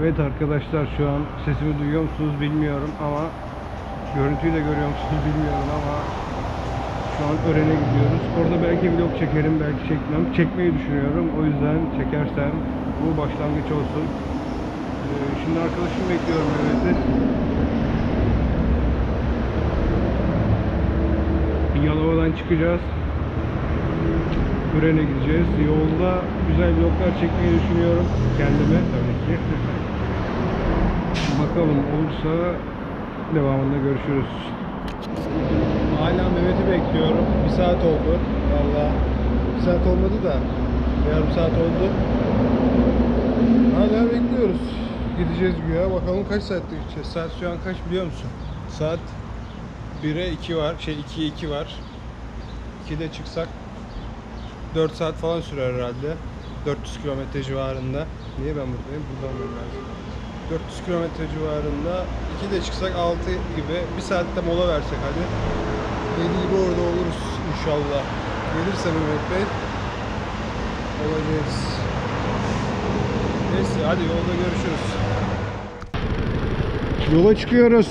Evet arkadaşlar şu an sesimi duyuyor musunuz bilmiyorum ama görüntüyü de görüyor musunuz bilmiyorum ama şu an Ören'e gidiyoruz. Orada belki vlog çekerim belki çekmem. Çekmeyi düşünüyorum. O yüzden çekersem bu başlangıç olsun. Ee, şimdi arkadaşım bekliyorum Mehmet'i. Yalova'dan çıkacağız. Ören'e gideceğiz. Yolda güzel vloglar çekmeyi düşünüyorum. Kendime tabii ki. Bakalım olursa devamında görüşürüz. Hala Mehmet'i bekliyorum. Bir saat oldu. Valla bir saat olmadı da yarım saat oldu. Hala bekliyoruz. Gideceğiz güya. Bakalım kaç saatte gideceğiz. Saat şu an kaç biliyor musun? Saat 1'e 2 var. Şey 2'ye 2 var. 2'de çıksak 4 saat falan sürer herhalde. 400 kilometre civarında. Niye ben buradayım? Buradan mı lazım? 400 kilometre civarında. 2'de çıksak 6 gibi. 1 saatte mola versek hadi. 7 gibi orada oluruz inşallah. Gelirse Mehmet Bey olacağız. Neyse hadi yolda görüşürüz. Yola çıkıyoruz.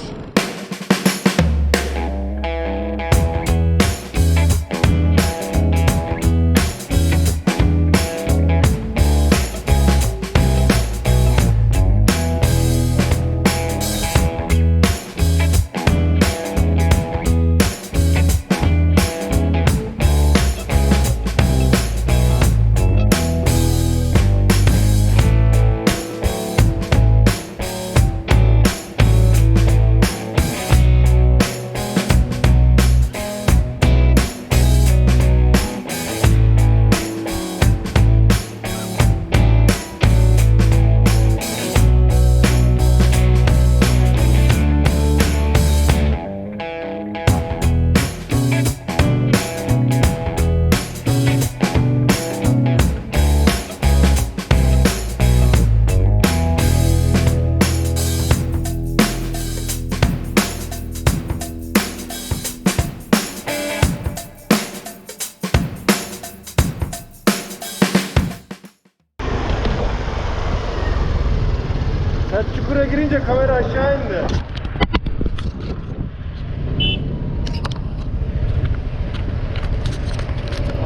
Çukura girince kamera aşağı indi.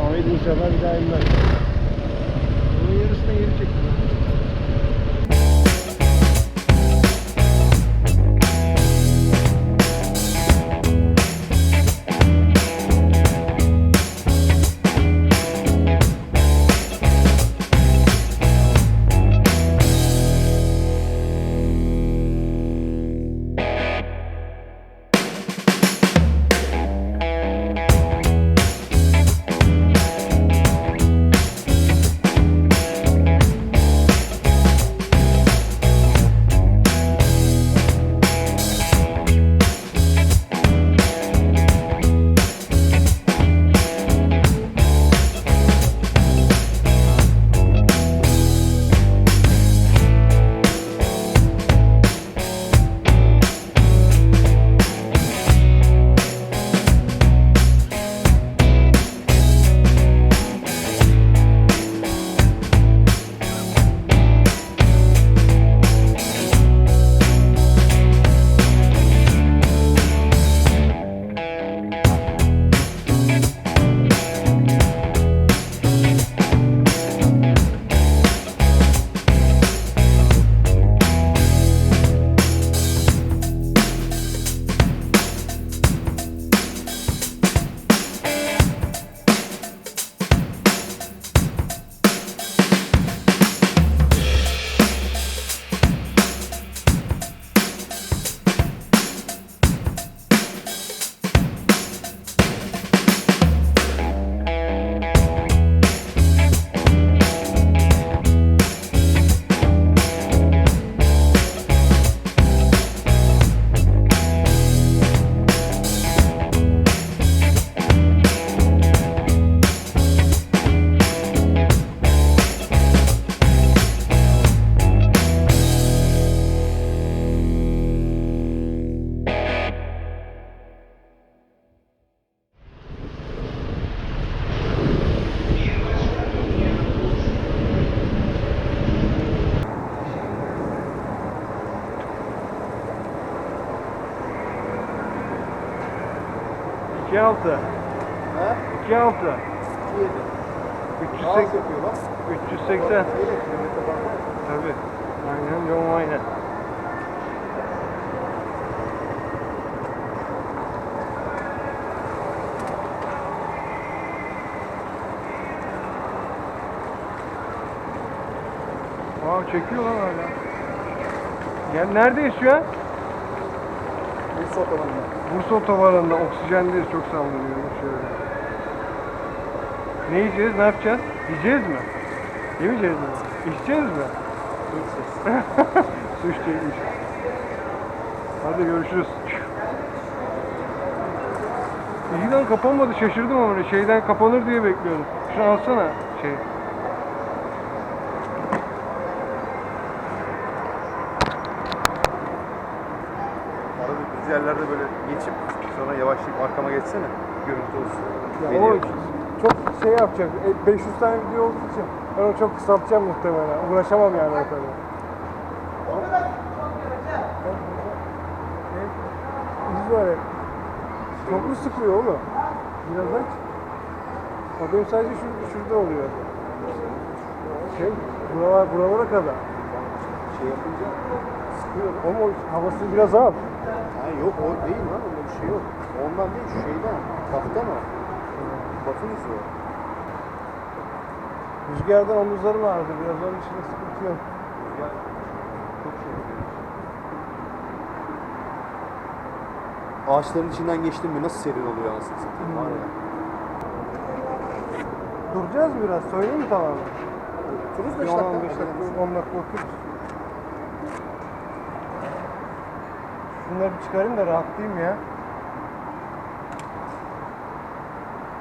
Ahmet inşallah bir daha inmez. 2 6. Ha? 2 6. 7. 380. yapıyor bak. 380. kilometre var. Tabii. Aynen John Wayne. Aa çekiyor lan hala. Ya neredeyiz şu an? Bursa otobanında. Bursa otobanında oksijendeyiz çok sallanıyor şöyle. Ne yiyeceğiz, ne yapacağız? Yiyeceğiz mi? Yemeyeceğiz mi? İçeceğiz mi? Su içecekmiş. Hadi görüşürüz. İyi lan kapanmadı şaşırdım ama şeyden kapanır diye bekliyordum. Şunu alsana şey. Sonra yavaşlayıp arkama geçsene. Görüntü olsun. Ya o çok şey yapacak. e, 500 tane video olduğu için ben onu çok kısaltacağım muhtemelen. Uğraşamam yani o kadar. İz var hep. Çok mu sıkıyor oğlum? Biraz aç. O benim sadece şu, şurada oluyor. Şey, buralar, buralara kadar. Şey yapınca sıkıyor. Ama havası biraz al. Yok o değil lan öyle bir şey yok. Ondan değil şu şeyden. Kaftan o. İzi o. Rüzgardan omuzlarım ağrıdı. Biraz onun için sıkıntı yok. Rüzgar çok şey yapıyor. Ağaçların içinden geçtin mi nasıl serin oluyor anasını satayım var ya. Duracağız biraz. Söyleyeyim mi tamamen? Turuz 5 Bir dakika. 10-15 dakika, 10 dakika otururuz. Şunları bir çıkarayım da rahatlayayım ya.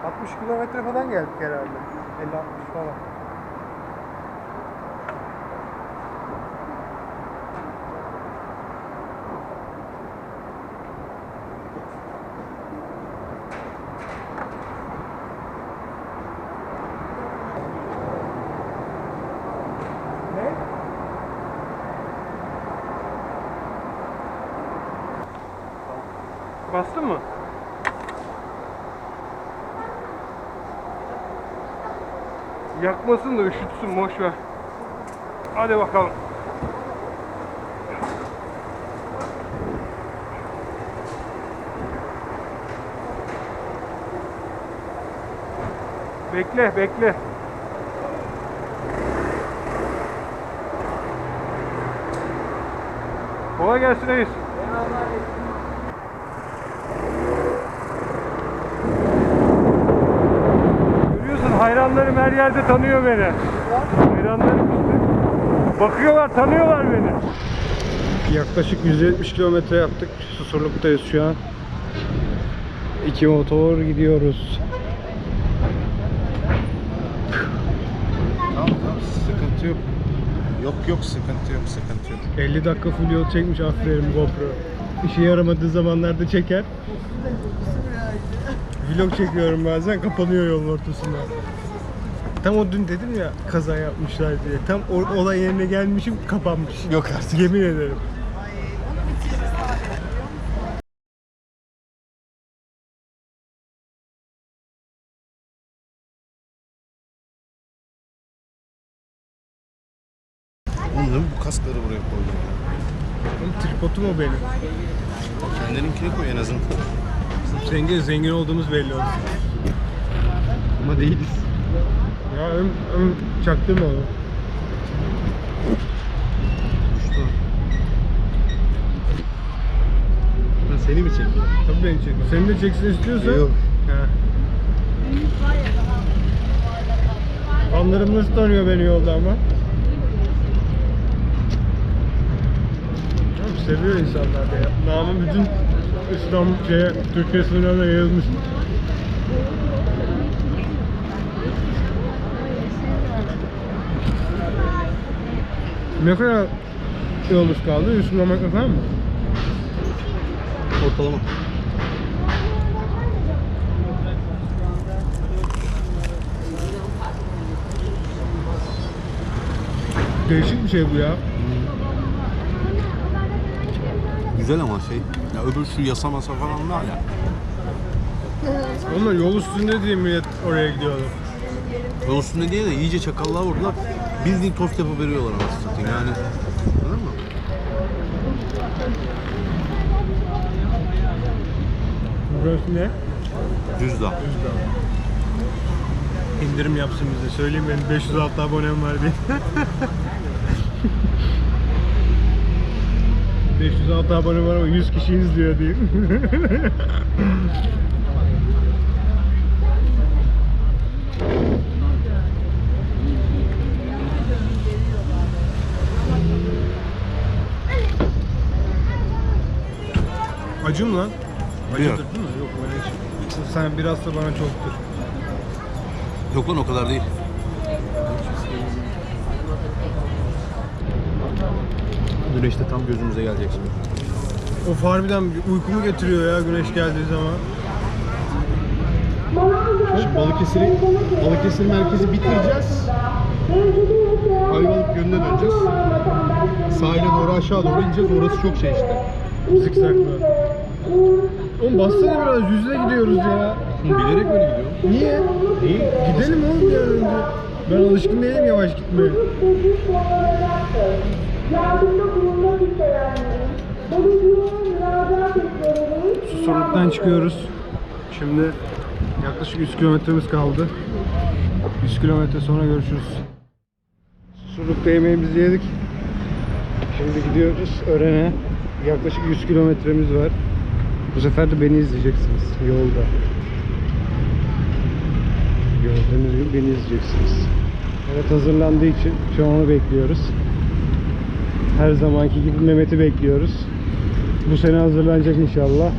60 kilometre falan geldik herhalde. 50-60 falan. Bastın mı? Yakmasın da üşütsün boş ver. Hadi bakalım. Bekle, bekle. Kolay gelsin reis. Görüyorsun hayranlarım her yerde tanıyor beni. Hayranlarım işte. Bakıyorlar, tanıyorlar beni. Yaklaşık 170 kilometre yaptık. Susurluk'tayız şu an. İki motor gidiyoruz. Tamam tamam sıkıntı yok. Yok yok sıkıntı yok sıkıntı yok. 50 dakika full yol çekmiş aferin GoPro. İşe yaramadığı zamanlarda çeker. Vlog çekiyorum bazen kapanıyor yolun ortasında. Tam o dün dedim ya kaza yapmışlar diye. Tam o olay yerine gelmişim kapanmış. Yok artık. Yemin ederim. Oğlum bu kaskları buraya koydun ya? Oğlum tripodum o benim. Kendininkini koy en azından. Zengin zengin olduğumuz belli olsun. Ama değiliz. Ya ön, ön çaktırma onu. Uçtu. Ben seni mi çekiyorum? Tabii beni çek. Seni de çeksin istiyorsan. Yok. Ha. Anlarım nasıl tanıyor beni yolda ama. Oğlum seviyor insanlar da ya. Namı bütün İslam şeye, Türkiye sınırlarına yayılmış. Ne kadar yolumuz kaldı? 100 kilometre falan mı? Ortalama. Değişik bir şey bu ya. Güzel ama şey. Ya öbür şu yasa masa falan var ya. Onlar yol üstünde diye millet oraya gidiyordu. Yol üstünde diye de iyice çakallığa vurdular. Bildiğin tost yapıp veriyorlar anasını satayım yani. Anladın mı? Burası ne? Cüzdan. İndirim yapsın bize. Söyleyeyim benim 506 abonem var diye. 506 abone var ama 100 kişi izliyor diye. Acı mı lan? Acıdır Biraz. değil mi? Yok ben hiç. Sen biraz da bana çoktur. Yok lan o kadar değil. Güneş de tam gözümüze gelecek şimdi. Of harbiden bir uykumu getiriyor ya güneş geldiği zaman. Şimdi Balıkesir'i, Balıkesir merkezi bitireceğiz. Ayvalık yönüne döneceğiz. Sahile doğru aşağı doğru ineceğiz. Orası çok şey işte. Zikzaklı. Oğlum bassana biraz yüzde gidiyoruz ya. Bilerek öyle gidiyorum. Niye? Niye? Gidelim oğlum bir an önce. Ben alışkın değilim yavaş gitmeye. Susurluk'tan çıkıyoruz. Şimdi yaklaşık 100 kilometremiz kaldı. 100 kilometre sonra görüşürüz. Susurluk'ta yemeğimizi yedik. Şimdi gidiyoruz Ören'e. Yaklaşık 100 kilometremiz var. Bu sefer de beni izleyeceksiniz yolda. Gördüğünüz gibi beni izleyeceksiniz. Evet hazırlandığı için şu an onu bekliyoruz. Her zamanki gibi Mehmet'i bekliyoruz. Bu sene hazırlanacak inşallah.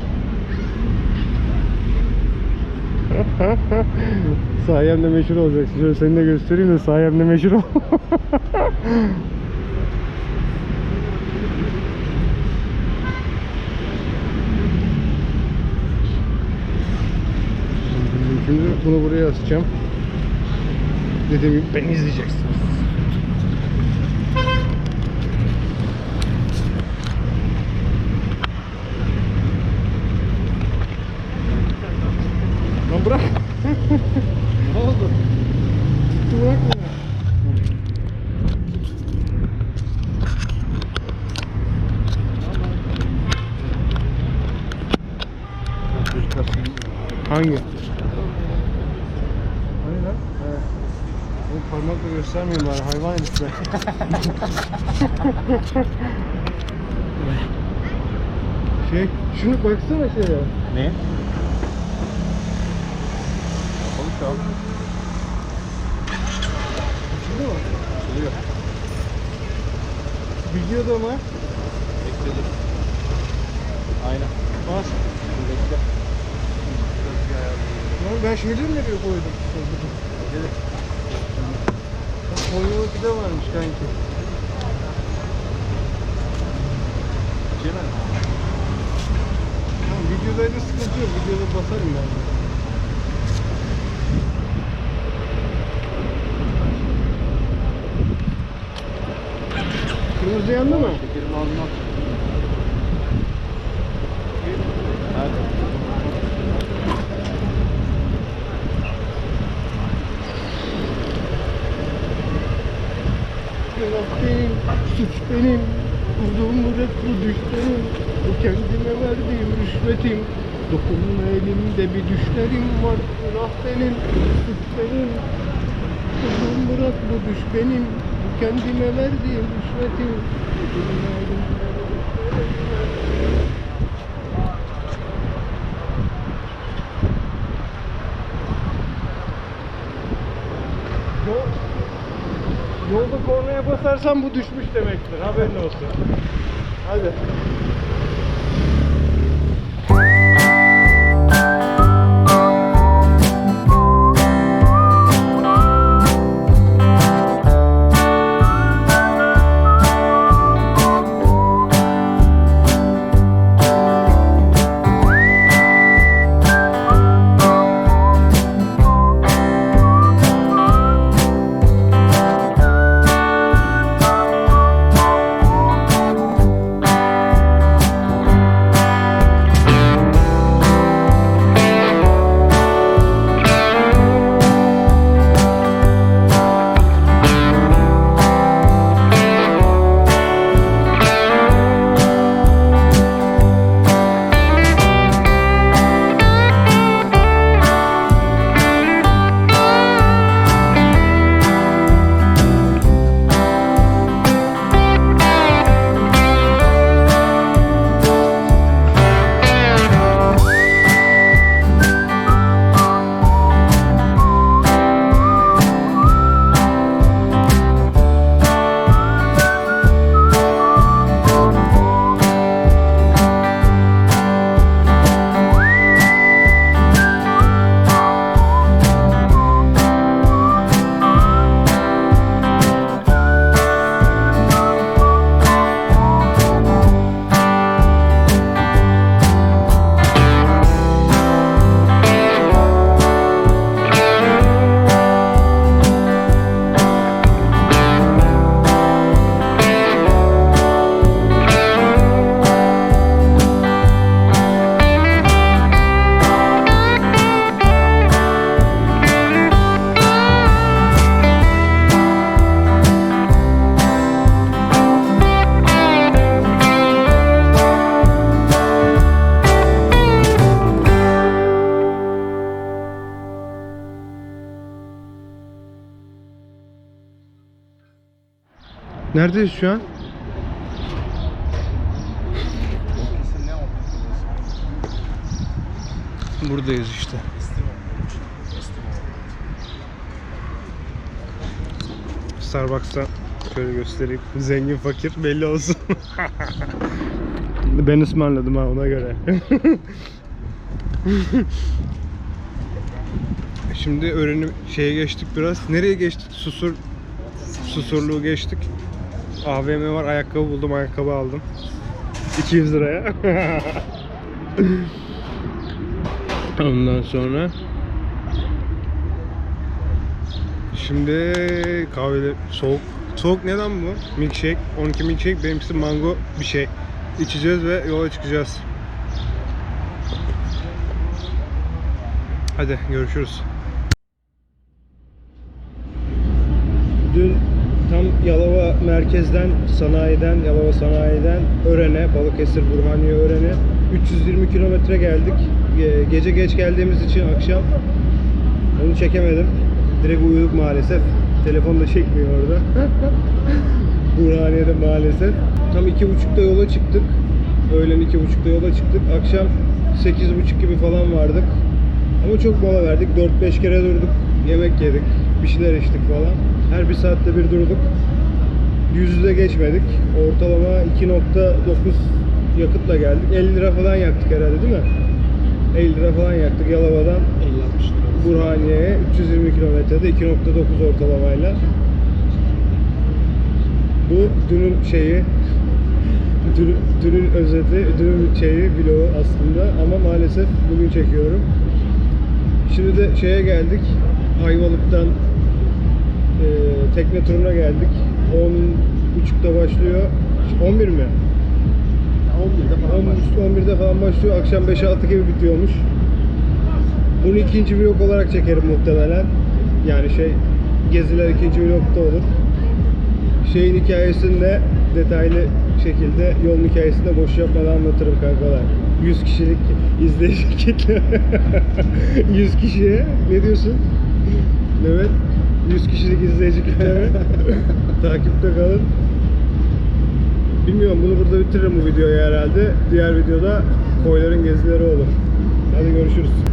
sayemde meşhur olacaksın. Şöyle seni de göstereyim de sayemde meşhur ol. Şimdi bunu buraya asacağım. Dediğim gibi beni izleyeceksiniz. Lan bırak. ne oldu? Bırakma. Hangi? Hani lan? He. Oğlum parmakla göstermeyin bari hayvan herifler. şey, şunu baksana şeye. Ne? Balık al. Açıldı mı? Açılıyor. Videoda mı? Bekledim. Aynen. Bas. Bekle. Lan ben şeyleri nereye koydum? Konyalı pide varmış kanki. Cemil. Tamam videodaydı sıkıntı yok. Videoda basarım ben. Kırmızı yandı mı? Şekerim ağzına at. Hadi. Günah benim, suç benim. Vurduğum bırak bu düş benim. Bu kendime verdiğim rüşvetim. Dokunma elimde bir düşlerim var. Günah benim, suç benim. Vurduğum bırak bu düş benim. Bu kendime verdiğim rüşvetim. Dokunma elimde bir düşlerim var. Yol, Yolda kornaya basarsan bu düşmüş demektir. Haberin olsun. Hadi. Neredeyiz şu an? Buradayız işte. Starbucks'ta şöyle göstereyim. Zengin fakir belli olsun. ben ısmarladım ha ona göre. Şimdi öğrenim şeye geçtik biraz. Nereye geçtik? Susur Susurluğu geçtik. AVM var. Ayakkabı buldum. Ayakkabı aldım. 200 liraya. Ondan sonra Şimdi kahvede soğuk. Soğuk neden bu? Milkshake. 12 milkshake. Benimkisi mango bir şey. İçeceğiz ve yola çıkacağız. Hadi görüşürüz. Yalova merkezden, sanayiden, Yalova sanayiden Ören'e, Balıkesir Burhaniye Ören'e 320 kilometre geldik. Ge- Gece geç geldiğimiz için akşam onu çekemedim. Direkt uyuduk maalesef. Telefon da çekmiyor orada. Burhaniye'de maalesef. Tam iki buçukta yola çıktık. Öğlen iki buçukta yola çıktık. Akşam sekiz buçuk gibi falan vardık. Ama çok mola verdik. 4-5 kere durduk. Yemek yedik. Bir şeyler içtik falan. Her bir saatte bir durduk. Yüzde geçmedik. Ortalama 2.9 yakıtla geldik. 50 lira falan yaktık herhalde değil mi? 50 lira falan yaktık Yalova'dan 50-60 lira. Burhaniye'ye 320 kilometrede 2.9 ortalamayla. Bu dünün şeyi, dün, dünün özeti, dünün şeyi, vlogu aslında ama maalesef bugün çekiyorum. Şimdi de şeye geldik, Ayvalık'tan e, tekne turuna geldik. 10.30'da başlıyor. 11 mi? 11'de falan 10, 11'de falan başlıyor. Akşam 5-6 gibi bitiyormuş. Bunu ikinci vlog olarak çekerim muhtemelen. Yani şey geziler ikinci vlogda olur. Şeyin hikayesini de detaylı şekilde yolun hikayesini de boş yapmadan anlatırım kankalar. 100 kişilik izleyici kitle. 100 kişiye ne diyorsun? Evet. 100 kişilik izleyici kitle mi? Takipte kalın. Bilmiyorum bunu burada bitiririm bu videoyu herhalde. Diğer videoda koyların gezileri olur. Hadi görüşürüz.